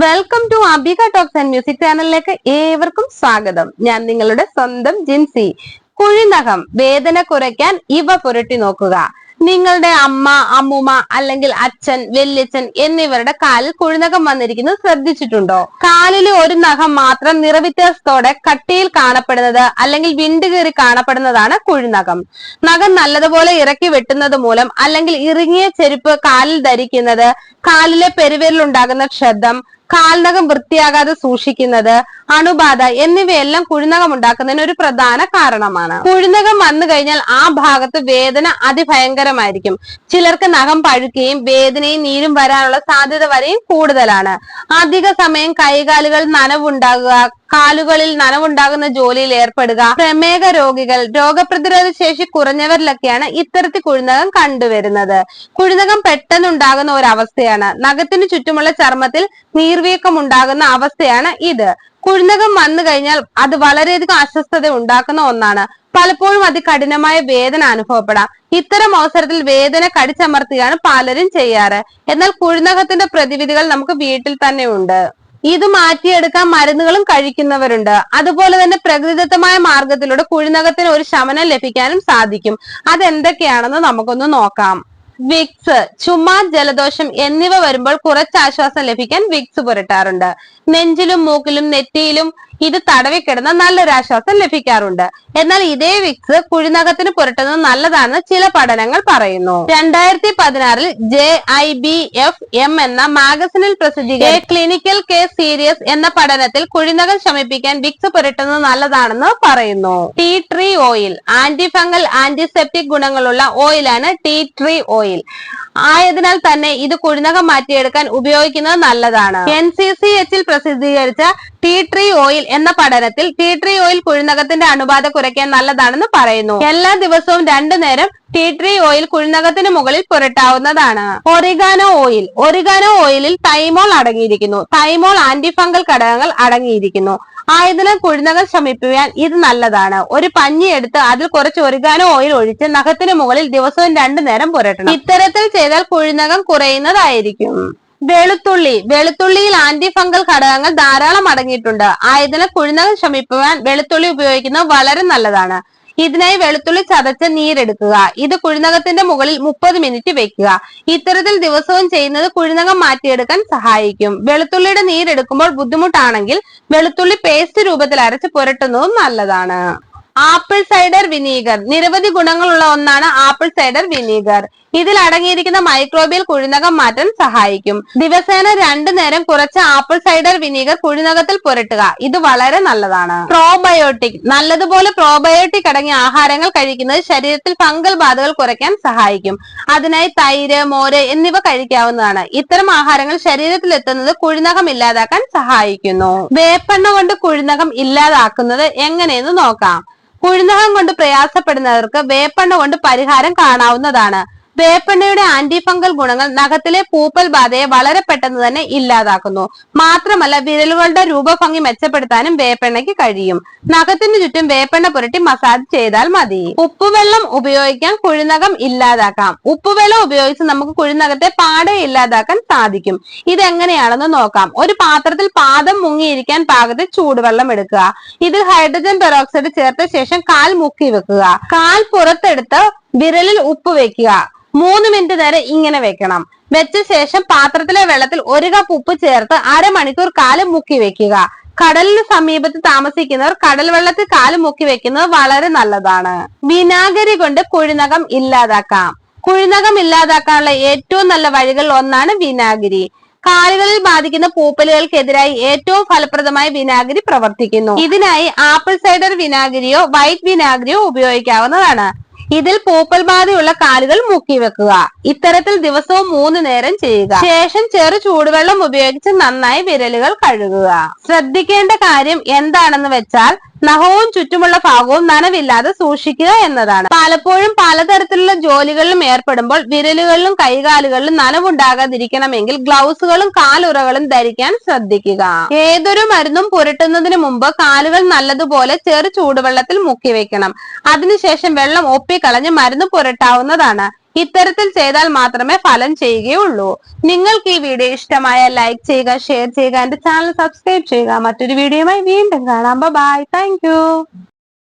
Welcome to Abika talks and music ചാനലിലേക്ക് ഏവർക്കും സ്വാഗതം. ഞാൻ നിങ്ങളുടെ സ്വന്തം ജിൻസി കുഴിനഖം വേദന കുറയ്ക്കാൻ ഇവ പുരട്ടി നോക്കുക. നിങ്ങളുടെ അമ്മ അമ്മുമ്മ അല്ലെങ്കിൽ അച്ഛൻ വല്യച്ഛൻ എന്നിവരുടെ കാലിൽ കുഴിനഖം വന്നിരിക്കുന്നത് ശ്രദ്ധിച്ചിട്ടുണ്ടോ? കാലിൽ ഒരു നഖം മാത്രം നിറവ്യത്യാസത്തോടെ കട്ടിയിൽ കാണപ്പെടുന്നത് അല്ലെങ്കിൽ വിണ്ടുകീറി കാണപ്പെടുന്നതാണ് കുഴിനഖം നഖം നല്ലതുപോലെ ഇറക്കി വെട്ടുന്നത് മൂലം അല്ലെങ്കിൽ ഇറുങ്ങിയ ചെരുപ്പ് കാലിൽ ധരിക്കുന്നത് കാലിലെ പെരുവിരലുണ്ടാകുന്ന ക്ഷതം കാൽനകം വൃത്തിയാകാതെ സൂക്ഷിക്കുന്നത് അണുബാധ എന്നിവയെല്ലാം കുഴിനകം ഉണ്ടാക്കുന്നതിന് ഒരു പ്രധാന കാരണമാണ്. കുഴിനകം വന്നു കഴിഞ്ഞാൽ ആ ഭാഗത്ത് വേദന അതിഭയങ്കരമായിരിക്കും. ചിലർക്ക് നഖം പഴുക്കുകയും വേദനയും നീരും വരാനുള്ള സാധ്യത വരെയും കൂടുതലാണ്. അധിക സമയം കൈകാലുകൾ നനവുണ്ടാകുക കാലുകളിൽ നനവുണ്ടാകുന്ന ജോലിയിൽ ഏർപ്പെടുക. പ്രമേഹ രോഗികൾ രോഗപ്രതിരോധ ശേഷി കുറഞ്ഞവരിലൊക്കെയാണ് ഇത്തരത്തിൽ കുഴിനകം കണ്ടുവരുന്നത്. കുഴിനകം പെട്ടെന്നുണ്ടാകുന്ന ഒരു അവസ്ഥയാണ് നഖത്തിന് ചുറ്റുമുള്ള ചർമ്മത്തിൽ നീർവീക്കം ഉണ്ടാകുന്ന അവസ്ഥയാണ് ഇത്. കുഴിനകം വന്നു കഴിഞ്ഞാൽ അത് വളരെയധികം അസ്വസ്ഥത ഉണ്ടാക്കുന്ന ഒന്നാണ്. പലപ്പോഴും അതികഠിനമായ വേദന അനുഭവപ്പെടാം. ഇത്തരം അവസരത്തിൽ വേദന കടിച്ചമർത്തുകയാണ് പലരും ചെയ്യാറ്. എന്നാൽ കുഴിനകത്തിന്റെ പ്രതിവിധികൾ നമുക്ക് വീട്ടിൽ തന്നെ ഉണ്ട്. ഇത് മാറ്റിയെടുക്കാൻ മരുന്നുകളും കഴിക്കുന്നവരുണ്ട്. അതുപോലെ തന്നെ പ്രകൃതിദത്തമായ മാർഗത്തിലൂടെ കുഴിനകത്തിന് ഒരു ശമനം ലഭിക്കാനും സാധിക്കും. അതെന്തൊക്കെയാണെന്ന് നമുക്കൊന്ന് നോക്കാം. വിക്സ് ചുമ ജലദോഷം എന്നിവ വരുമ്പോൾ കുറച്ച് ആശ്വാസം ലഭിക്കാൻ വിക്സ് പുരട്ടാറുണ്ട്. നെഞ്ചിലും മൂക്കിലും നെറ്റിയിലും ഇത് തടവിക്കിടന്ന നല്ലൊരു ആശ്വാസം ലഭിക്കാറുണ്ട്. എന്നാൽ ഇതേ വിക്സ് കുഴിനകത്തിന് പുരട്ടുന്നത് നല്ലതാണെന്ന് ചില പഠനങ്ങൾ പറയുന്നു. രണ്ടായിരത്തി പതിനാറിൽ J I B F M എന്ന മാഗസിനിൽ പ്രസിദ്ധീകരിച്ച ക്ലിനിക്കൽ കേസ് സീരിയസ് എന്ന പഠനത്തിൽ കുഴിനകൾ ശമിപ്പിക്കാൻ വിക്സ് പുരട്ടുന്നത് നല്ലതാണെന്ന് പറയുന്നു. Tea tree oil antifungal antiseptic ഗുണങ്ങളുള്ള ഓയിലാണ് ടീ ട്രീ ഓയിൽ. ആയതിനാൽ തന്നെ ഇത് കുഴിനകം മാറ്റിയെടുക്കാൻ ഉപയോഗിക്കുന്നത് നല്ലതാണ്. എൻ സി സി എച്ചിൽ പ്രസിദ്ധീകരിച്ച ടീ ട്രീ ഓയിൽ എന്ന പഠനത്തിൽ ടീ ട്രീ ഓയിൽ കുഴിനകത്തിന്റെ അണുബാധ കുറയ്ക്കാൻ നല്ലതാണെന്ന് പറയുന്നു. എല്ലാ ദിവസവും രണ്ടു നേരം ടീ ട്രീ ഓയിൽ കുഴിനകത്തിന് മുകളിൽ പുരട്ടാവുന്നതാണ്. ഒറിഗാനോ ഓയിൽ ഒറിഗാനോ ഓയിലിൽ തൈമോൾ അടങ്ങിയിരിക്കുന്നു. തൈമോൾ ആന്റിഫംഗൽ ഘടകങ്ങൾ അടങ്ങിയിരിക്കുന്നു. ആയതിനാൽ കുഴിനകം ശമിപ്പിക്കാൻ ഇത് നല്ലതാണ്. ഒരു പഞ്ഞി എടുത്ത് അതിൽ കുറച്ച് ഒറിഗാനോ ഓയിൽ ഒഴിച്ച് നഖത്തിന് മുകളിൽ ദിവസവും രണ്ടു നേരം പുരട്ടണം. ഇത്തരത്തിൽ ചെയ്താൽ കുഴിനകം കുറയുന്നതായിരിക്കും. വെളുത്തുള്ളി. വെളുത്തുള്ളിയിൽ ആന്റി ഫംഗൽ ഘടകങ്ങൾ ധാരാളം അടങ്ങിയിട്ടുണ്ട്. ആയതിനാൽ കുഴിനകം ശമിപ്പിക്കാൻ വെളുത്തുള്ളി ഉപയോഗിക്കുന്നത് വളരെ നല്ലതാണ്. ഇതിനായി വെളുത്തുള്ളി ചതച്ച് നീരെടുക്കുക. ഇത് കുഴിനകത്തിന്റെ മുകളിൽ മുപ്പത് മിനിറ്റ് വെക്കുക. ഇത്തരത്തിൽ ദിവസവും ചെയ്യുന്നത് കുഴിനകം മാറ്റിയെടുക്കാൻ സഹായിക്കും. വെളുത്തുള്ളിയുടെ നീരെടുക്കുമ്പോൾ ബുദ്ധിമുട്ടാണെങ്കിൽ വെളുത്തുള്ളി പേസ്റ്റ് രൂപത്തിൽ അരച്ച് പുരട്ടുന്നതും നല്ലതാണ്. ആപ്പിൾ സൈഡർ വിനീഗർ നിരവധി ഗുണങ്ങളുള്ള ഒന്നാണ് ആപ്പിൾ സൈഡർ വിനീഗർ ഇതിൽ അടങ്ങിയിരിക്കുന്ന മൈക്രോബിയൽ കുഴിനകം മാറ്റാൻ സഹായിക്കും. ദിവസേന രണ്ടു നേരം കുറച്ച് ആപ്പിൾ സൈഡർ വിനീഗർ കുഴിനകത്തിൽ പുരട്ടുക. ഇത് വളരെ നല്ലതാണ്. പ്രോബയോട്ടിക് നല്ലതുപോലെ പ്രോബയോട്ടിക് അടങ്ങിയ ആഹാരങ്ങൾ കഴിക്കുന്നത് ശരീരത്തിൽ ഫംഗൽ ബാധകൾ കുറയ്ക്കാൻ സഹായിക്കും. അതിനായി തൈര് മോര് എന്നിവ കഴിക്കാവുന്നതാണ്. ഇത്തരം ആഹാരങ്ങൾ ശരീരത്തിൽ എത്തുന്നത് കുഴിനകം ഇല്ലാതാക്കാൻ സഹായിക്കുന്നു. വേപ്പെണ്ണ കൊണ്ട് കുഴിനകം ഇല്ലാതാക്കുന്നത് എങ്ങനെയെന്ന് നോക്കാം. കുഴിനകം കൊണ്ട് പ്രയാസപ്പെടുന്നവർക്ക് വേപ്പെണ്ണ കൊണ്ട് പരിഹാരം കാണാവുന്നതാണ്. വേപ്പെണ്ണയുടെ ആന്റി ഫംഗൽ ഗുണങ്ങൾ നഖത്തിലെ പൂപ്പൽ ബാധയെ വളരെ പെട്ടെന്ന് തന്നെ ഇല്ലാതാക്കുന്നു. മാത്രമല്ല വിരലുകളുടെ രൂപഭംഗി മെച്ചപ്പെടുത്താനും വേപ്പെണ്ണയ്ക്ക് കഴിയും. നഖത്തിന് ചുറ്റും വേപ്പെണ്ണ പുരട്ടി മസാജ് ചെയ്താൽ മതി. ഉപ്പുവെള്ളം ഉപയോഗിക്കാൻ കുഴിനകം ഇല്ലാതാക്കാം. ഉപ്പുവെള്ളം ഉപയോഗിച്ച് നമുക്ക് കുഴിനകത്തെ പാടെ ഇല്ലാതാക്കാൻ സാധിക്കും. ഇതെങ്ങനെയാണെന്ന് നോക്കാം. ഒരു പാത്രത്തിൽ പാദം മുങ്ങിയിരിക്കാൻ പാകത്തിൽ ചൂടുവെള്ളം എടുക്കുക. ഇതിൽ ഹൈഡ്രജൻ പെറോക്സൈഡ് ചേർത്ത ശേഷം കാൽ മുക്കി വെക്കുക. കാൽ പുറത്തെടുത്ത് വിരലിൽ ഉപ്പ് വെക്കുക. മൂന്ന് മിനിറ്റ് നേരം ഇങ്ങനെ വെക്കണം. വെച്ച ശേഷം പാത്രത്തിലെ വെള്ളത്തിൽ ഒരു കപ്പ് ഉപ്പ് ചേർത്ത് അരമണിക്കൂർ കാലം മുക്കി വെക്കുക. കടലിന് സമീപത്ത് താമസിക്കുന്നവർ കടൽ വെള്ളത്തിൽ കാൽ മുക്കി വെക്കുന്നത് വളരെ നല്ലതാണ്. വിനാഗിരി കൊണ്ട് കുഴിനകം ഇല്ലാതാക്കാം. കുഴിനകം ഇല്ലാതാക്കാനുള്ള ഏറ്റവും നല്ല വഴികളിൽ ഒന്നാണ് വിനാഗിരി. കാലുകളിൽ ബാധിക്കുന്ന പൂപ്പലുകൾക്കെതിരായി ഏറ്റവും ഫലപ്രദമായ വിനാഗിരി പ്രവർത്തിക്കുന്നു. ഇതിനായി ആപ്പിൾ സൈഡർ വിനാഗിരിയോ വൈറ്റ് വിനാഗിരിയോ ഉപയോഗിക്കാവുന്നതാണ്. ഇതിൽ പൂപ്പൽ ബാധയുള്ള കാലുകൾ മുക്കി വെക്കുക. ഇത്തരത്തിൽ ദിവസവും മൂന്ന് നേരം ചെയ്യുക. ശേഷം ചെറു ചൂടുവെള്ളം ഉപയോഗിച്ച് നന്നായി വിരലുകൾ കഴുകുക. ശ്രദ്ധിക്കേണ്ട കാര്യം എന്താണെന്ന് വെച്ചാൽ നഖവും ചുറ്റുമുള്ള ഭാഗവും നനവില്ലാതെ സൂക്ഷിക്കുക എന്നതാണ്. പലപ്പോഴും പലതരത്തിലുള്ള ജോലികളിലും ഏർപ്പെടുമ്പോൾ വിരലുകളിലും കൈകാലുകളിലും നനവുണ്ടാകാതിരിക്കണമെങ്കിൽ ഗ്ലൗസുകളും കാലുറകളും ധരിക്കാൻ ശ്രദ്ധിക്കുക. ഏതൊരു മരുന്നും പുരട്ടുന്നതിന് മുമ്പ് കാലുകൾ നല്ലതുപോലെ ചെറു ചൂടുവെള്ളത്തിൽ മുക്കി വെക്കണം അതിനുശേഷം വെള്ളം ഒപ്പിക്കളഞ്ഞ് മരുന്ന് പുരട്ടാവുന്നതാണ്. ഇത്തരത്തിൽ ചെയ്താൽ മാത്രമേ ഫലം ചെയ്യുകയുള്ളൂ. നിങ്ങൾക്ക് ഈ വീഡിയോ ഇഷ്ടമായ ലൈക്ക് ചെയ്യുക ഷെയർ ചെയ്യുക എന്റെ ചാനൽ സബ്സ്ക്രൈബ് ചെയ്യുക. മറ്റൊരു വീഡിയോയുമായി വീണ്ടും കാണാം. Bye thank